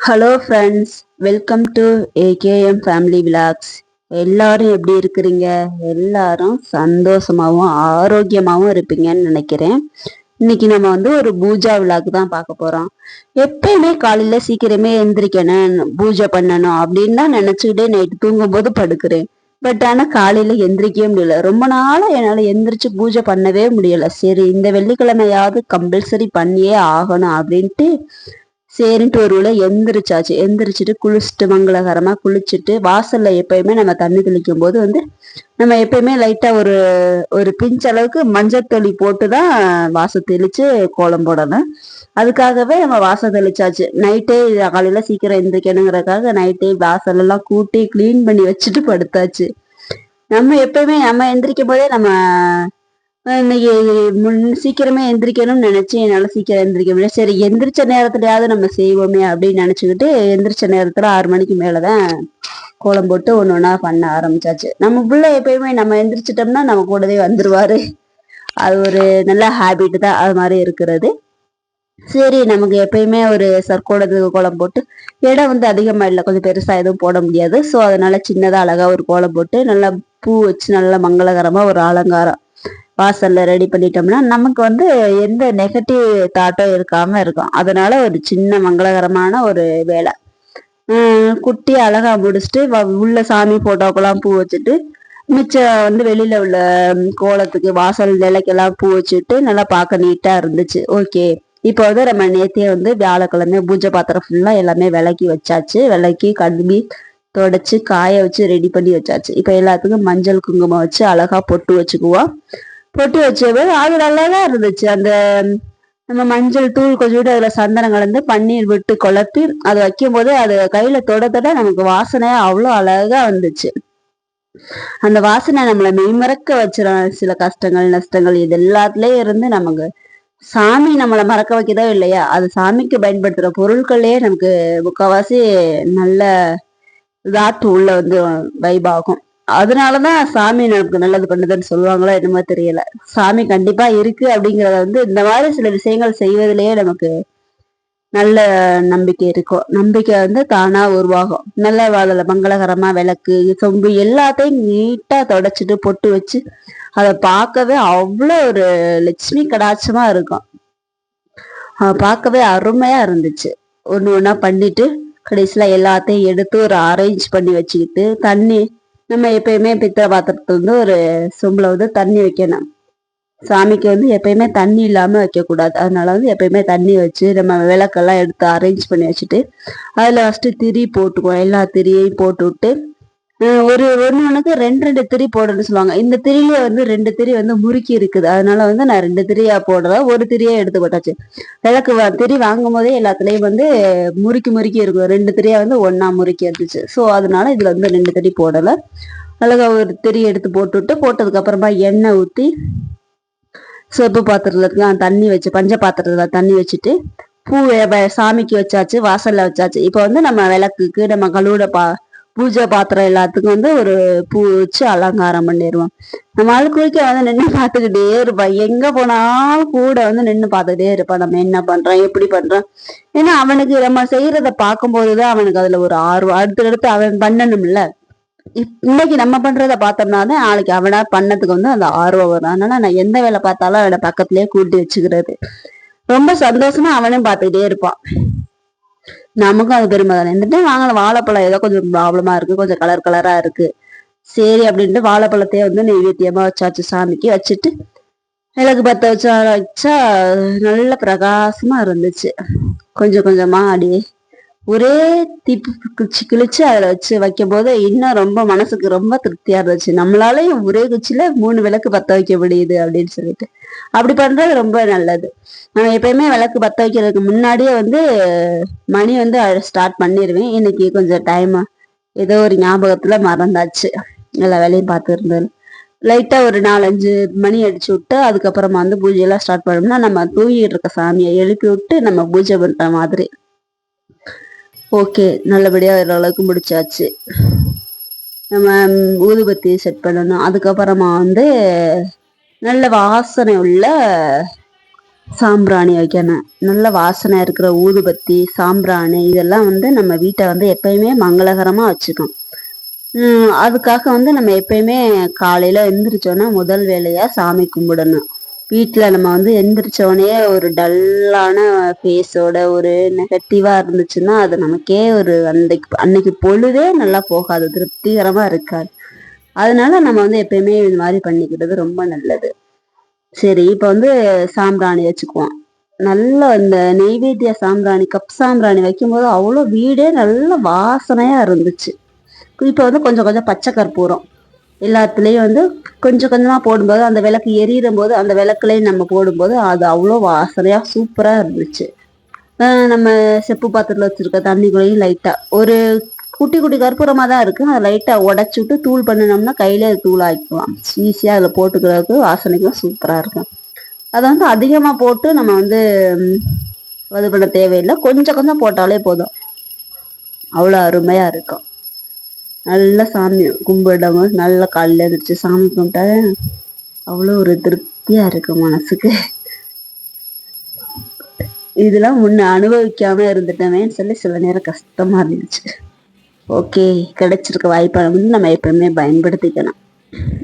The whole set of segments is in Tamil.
Hello friends welcome to AKM family vlogs எல்லாரும் எப்படி இருக்கிறீங்க? எல்லாரும் சந்தோஷமாகவும் ஆரோக்கியமாகவும் இருப்பீங்கன்னு நினைக்கிறேன். இன்னைக்கு நம்ம வந்து ஒரு பூஜா விழாக்கு தான் பார்க்க போறோம். எப்பயுமே காலையில சீக்கிரமே எந்திரிக்கணும் பூஜை பண்ணணும் அப்படின்னு தான் நினைச்சுக்கிட்டே நைட்டு தூங்கும்போது படுக்கிறேன். பட் ஆனால் காலையில எந்திரிக்கவே முடியல. ரொம்ப நாளாக என்னால எந்திரிச்சு பூஜை பண்ணவே முடியல. சரி இந்த வெள்ளிக்கிழமையாவது கம்பல்சரி பண்ணியே ஆகணும் அப்படின்ட்டு சரின்ட்டு ஒரு உள்ள எந்திரிச்சாச்சு. எந்திரிச்சிட்டு குளிச்சுட்டு மங்களகரமாக குளிச்சுட்டு வாசலில் எப்பயுமே நம்ம தண்ணி தெளிக்கும் போது வந்து நம்ம எப்பயுமே லைட்டாக ஒரு ஒரு பிஞ்ச் அளவுக்கு மஞ்சள் தொளி போட்டு தான் வாசல் தெளித்து கோலம் போடணும். அதுக்காகவே நம்ம வாசல் தெளிச்சாச்சு. நைட்டே காலையில் சீக்கிரம் எந்திரிக்கணுங்கிறக்காக நைட்டே வாசலெல்லாம் கூட்டி க்ளீன் பண்ணி வச்சுட்டு படுத்தாச்சு. நம்ம எப்பயுமே நம்ம எந்திரிக்கும் போதே நம்ம இன்னைக்கு முன் சீக்கிரமே எந்திரிக்கணும்னு நினைச்சு என்னால சீக்கிரம் எந்திரிக்க முடியல. சரி எந்திரிச்ச நேரத்துலயாவது நம்ம செய்வோமே அப்படின்னு நினைச்சுக்கிட்டு எந்திரிச்ச நேரத்துல ஆறு மணிக்கு மேலதான் கோலம் போட்டு ஒன்று ஒன்றா பண்ண ஆரம்பிச்சாச்சு. நம்ம பிள்ளை எப்பயுமே நம்ம எந்திரிச்சிட்டோம்னா நம்ம கூடவே வந்துருவாரு. அது ஒரு நல்ல ஹேபிட் தான் அது மாதிரி இருக்கிறது. சரி நமக்கு எப்பயுமே ஒரு சர்க்கோடத்துக்கு கோலம் போட்டு இடம் வந்து அதிகமாக இல்லை கொஞ்சம் பெருசாக எதுவும் போட முடியாது. ஸோ அதனால சின்னதாக அழகாக ஒரு கோலம் போட்டு நல்லா பூ வச்சு நல்லா மங்களகரமாக ஒரு அலங்காரம் வாசல்ல ரெடி பண்ணிட்டோம்னா நமக்கு வந்து எந்த நெகட்டிவ் தாட்டும் இருக்காம இருக்கும். அதனால ஒரு சின்ன மங்களகரமான ஒரு வேலை. குட்டி அழகா முடிச்சுட்டு உள்ள சாமி போட்டோக்கெல்லாம் பூ வச்சுட்டு மிச்சம் வந்து வெளியில உள்ள கோலத்துக்கு வாசல் நிலைக்கெல்லாம் பூ வச்சுட்டு நல்லா பார்க்க நீட்டா இருந்துச்சு. ஓகே இப்போ வந்து நம்ம நேத்தியே வந்து வியாழக்கிழமை பூஜை பாத்திரம் ஃபுல்லா எல்லாமே விளக்கி வச்சாச்சு. விளக்கி கழுவி தொடச்சி காய வச்சு ரெடி பண்ணி வச்சாச்சு. இப்போ எல்லாத்துக்கும் மஞ்சள் குங்குமம் வச்சு அழகா பொட்டு வச்சுக்குவோம். பொட்டி வச்சது. அது நல்லாதான் இருந்துச்சு. அந்த நம்ம மஞ்சள் தூள் கொஞ்சம் விட்டு அதில் சந்தனம் கலந்து பன்னீர் விட்டு குழப்பி அது வைக்கும் போது அது கையில தொட தொட நமக்கு வாசனையா அவ்வளோ அழகா வந்துச்சு. அந்த வாசனை நம்மளை மெய்மறக்க வச்சிடும் சில கஷ்டங்கள் நஷ்டங்கள் இது எல்லாத்துலயும் இருந்து நமக்கு சாமி நம்மளை மறக்க வைக்கதோ இல்லையா? அது சாமிக்கு பயன்படுத்துகிற பொருட்களே நமக்கு முக்கால்வாசி நல்ல தாத்து உள்ள வந்து வைபாகும் அதனாலதான் சாமி நமக்கு நல்லது பண்ணுதுன்னு சொல்லுவாங்களோ என்னமோ தெரியல. சாமி கண்டிப்பா இருக்கு அப்படிங்கறத வந்து இந்த மாதிரி சில விஷயங்கள் செய்வதிலேயே நமக்கு நல்ல நம்பிக்கை இருக்கும் நம்பிக்கை வந்து தானா உருவாகும். நல்ல வாழல மங்களகரமா விளக்கு சொம்பு எல்லாத்தையும் நீட்டா தொடச்சிட்டு பொட்டு வச்சு அதை பார்க்கவே அவ்வளோ ஒரு லட்சுமி கடாட்சமா இருக்கும். பார்க்கவே அருமையா இருந்துச்சு. ஒன்று ஒன்றா பண்ணிட்டு கடைசியில் எல்லாத்தையும் எடுத்து ஒரு அரேஞ்ச் பண்ணி வச்சுக்கிட்டு தண்ணி நம்ம எப்பயுமே பித்தளை பாத்திரத்துல வந்து ஒரு சொம்புல வந்து தண்ணி வைக்கணும். சாமிக்கு வந்து எப்பயுமே தண்ணி இல்லாம வைக்கக்கூடாது. அதனால வந்து எப்பயுமே தண்ணி வச்சு நம்ம விளக்கெல்லாம் எடுத்து அரேஞ்ச் பண்ணி வச்சுட்டு அதுல ஃபர்ஸ்ட் திரி போட்டுக்குவோம். எல்லா திரியையும் போட்டு விட்டு ஒரு ஒன்று ஒன்றுக்கு ரெண்டு ரெண்டு திரி போடணும்னு சொல்லுவாங்க. இந்த திரியில வந்து ரெண்டு திரி வந்து முறுக்கி இருக்குது. அதனால வந்து நான் ரெண்டு திரியா போடுறதா ஒரு திரியா எடுத்து போட்டாச்சு. விளக்கு திரி வாங்கும் போதே எல்லாத்துலயும் வந்து முறுக்கி முறுக்கி இருக்கும். ரெண்டு திரியா வந்து ஒன்னா முறுக்கி இருந்துச்சு ஸோ அதனால இதுல வந்து ரெண்டு திரி போடலை. அழகா ஒரு திரி எடுத்து போட்டுவிட்டு போட்டதுக்கு அப்புறமா எண்ணெய் ஊற்றி சிவப்பு பாத்திரத்துல தண்ணி வச்சு பஞ்ச பாத்திரத்துல தண்ணி வச்சுட்டு பூ சாமிக்கு வச்சாச்சு வாசல்ல வச்சாச்சு. இப்போ வந்து நம்ம விளக்குக்கு நம்ம கழுவுட பா பூஜை பாத்திரம் எல்லாத்துக்கும் வந்து ஒரு பூ வச்சு அலங்காரம் பண்ணிடுவோம் நம்ம ஆள் வந்து நின்று பார்த்துக்கிட்டே இருப்பான் எங்க போனாலும் கூட வந்து நின்று பார்த்துக்கிட்டே இருப்பான் நம்ம என்ன பண்றோம் எப்படி பண்றோம்? ஏன்னா அவனுக்கு நம்ம செய்யறத பார்க்கும்போதுதான் அவனுக்கு அதுல ஒரு ஆர்வம். அடுத்தடுத்து அவன் பண்ணணும்ல. இன்னைக்கு நம்ம பண்றத பார்த்தோம்னா தான் நாளைக்கு அவனா பண்ணதுக்கு வந்து அந்த ஆர்வம் வரும். அதனால நான் எந்த வேலை பார்த்தாலும் அவனை பக்கத்துலயே கூட்டி வச்சுக்கிறது. ரொம்ப சந்தோஷமா அவனும் பார்த்துக்கிட்டே இருப்பான். நமக்கும் அது பெருமை தானே. இந்த வாங்கலாம் வாழைப்பழம் ஏதோ கொஞ்சம் ப்ராப்ளமா இருக்கு கொஞ்சம் கலர் கலரா இருக்கு. சரி அப்படின்ட்டு வாழைப்பழத்தையே வந்து நெய்வேத்தியமா வச்சாச்சு சாமிக்கு வச்சுட்டு விளக்கு பத்த வச்சா வச்சா நல்ல பிரகாசமா இருந்துச்சு. கொஞ்சம் கொஞ்சமா அப்படியே ஒரே தீப்பு குச்சி கிழிச்சு அதில் வச்சு வைக்கும் போது இன்னும் ரொம்ப மனசுக்கு ரொம்ப திருப்தியாக இருந்துச்சு. நம்மளாலையும் ஒரே குச்சியில் மூணு விளக்கு பற்ற வைக்க முடியுது அப்படின்னு சொல்லிட்டு. அப்படி பண்ணுறது ரொம்ப நல்லது. நான் எப்பயுமே விளக்கு பற்ற வைக்கிறதுக்கு முன்னாடியே வந்து மணி வந்து ஸ்டார்ட் பண்ணிடுவேன் இன்னைக்கு கொஞ்சம் டைம் ஏதோ ஒரு ஞாபகத்தில் மறந்தாச்சு. எல்லா வேலையும் பார்த்து இருந்தது லைட்டாக ஒரு நாலஞ்சு மணி அடிச்சு விட்டு அதுக்கப்புறமா வந்து பூஜையெல்லாம் ஸ்டார்ட் பண்ணோம்னா நம்ம தூங்கிட்டு இருக்க சாமியை எழுப்பி விட்டு நம்ம பூஜை பண்ணுற மாதிரி. ஓகே நல்லபடியா அளவுக்கு முடிச்சாச்சு. நம்ம ஊதுபத்தி செட் பண்ணணும். அதுக்கப்புறமா வந்து நல்ல வாசனை உள்ள சாம்பிராணி வைக்கணும். நல்ல வாசனை இருக்கிற ஊதுபத்தி சாம்பிராணி இதெல்லாம் வந்து நம்ம வீட்டை வந்து எப்பயுமே மங்களகரமாக வச்சுக்கோம். அதுக்காக வந்து நம்ம எப்பயுமே காலையில் எழுந்திரிச்சோன்னா முதல் வேலையாக சாமி கும்பிடணும். வீட்டில் நம்ம வந்து எந்திரிச்சோடனே ஒரு டல்லான ஃபேஸோட ஒரு நெகட்டிவாக இருந்துச்சுன்னா அது நமக்கே ஒரு அன்னைக்கு அன்னைக்கு பொழுதே நல்லா போகாது திருப்திகரமாக இருக்காது. அதனால நம்ம வந்து எப்பயுமே இந்த மாதிரி பண்ணிக்கிறது ரொம்ப நல்லது. சரி இப்போ வந்து சாம்பிராணி வச்சுக்குவோம். நல்ல இந்த நெய்வேத்திய சாம்பிராணி கப் சாம்பிராணி வைக்கும்போது அவ்வளோ வீடே நல்ல வாசனையாக இருந்துச்சு. இப்போ வந்து கொஞ்சம் கொஞ்சம் பச்சை கற்பூரம். எல்லாத்துலேயும் வந்து கொஞ்சம் கொஞ்சமாக போடும்போது அந்த விளக்கு எரியிற போது அந்த விளக்குலேயும் நம்ம போடும்போது அது அவ்வளோ வாசனையாக சூப்பராக இருந்துச்சு. நம்ம செப்பு பாத்திரத்தில் வச்சுருக்க தண்ணிக்குள்ளேயும் லைட்டாக ஒரு குட்டி குட்டி கற்பூரமாக தான் இருக்குது அதை லைட்டாக உடச்சி விட்டு தூள் பண்ணினோம்னா கையிலே தூள் ஆக்கிக்கலாம் ஈஸியாக அதில் போட்டுக்கிறதுக்கு வாசனைக்கும் சூப்பராக இருக்கும். அதை வந்து அதிகமாக போட்டு நம்ம வந்து இது பண்ண தேவையில்லை. கொஞ்சம் கொஞ்சம் போட்டாலே போதும். அவ்வளோ அருமையாக இருக்கும். நல்ல சாமி கும்பிடவும் நல்ல காலையில் இருந்துச்சு சாமி கும்பிட்டா அவ்வளோ ஒரு திருப்தியாக இருக்கும் மனசுக்கு. இதெல்லாம் முன்ன அனுபவிக்காம இருந்துட்டோமேன்னு சொல்லி சில நேரம் கஷ்டமா இருந்துச்சு. ஓகே கிடைச்சிருக்க வாய்ப்பை வந்து நம்ம எப்பவுமே பயன்படுத்திக்கணும்.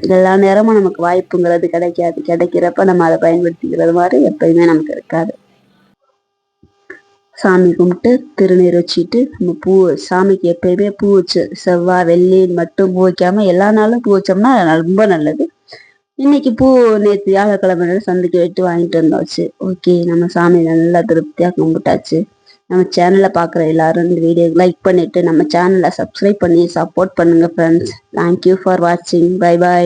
எல்லா நேரமும் நமக்கு வாய்ப்புங்கிறது கிடைக்காது. கிடைக்கிறப்ப நம்ம அதை பயன்படுத்திக்கிறது மாதிரி எப்பயுமே நமக்கு இருக்காது. சாமி கும்பிட்டு திருநீர் வச்சுட்டு நம்ம பூ சாமிக்கு எப்பயுமே பூ வச்சு செவ்வாய் வெள்ளி மட்டும் பூ வைக்காம எல்லா நாளும் பூ வச்சோம்னா ரொம்ப நல்லது. இன்னைக்கு பூ நேற்று வியாழக்கிழமை சந்தைக்கு வெட்டு வாங்கிட்டு வந்தாச்சு ஓகே நம்ம சாமி நல்லா திருப்தியாக கும்பிட்டாச்சு. நம்ம சேனலை பார்க்குற எல்லாரும் இந்த வீடியோ லைக் பண்ணிவிட்டு நம்ம சேனலை சப்ஸ்கிரைப் பண்ணி சப்போர்ட் பண்ணுங்கள் ஃப்ரெண்ட்ஸ் தேங்க்யூ ஃபார் வாட்சிங் பை பாய்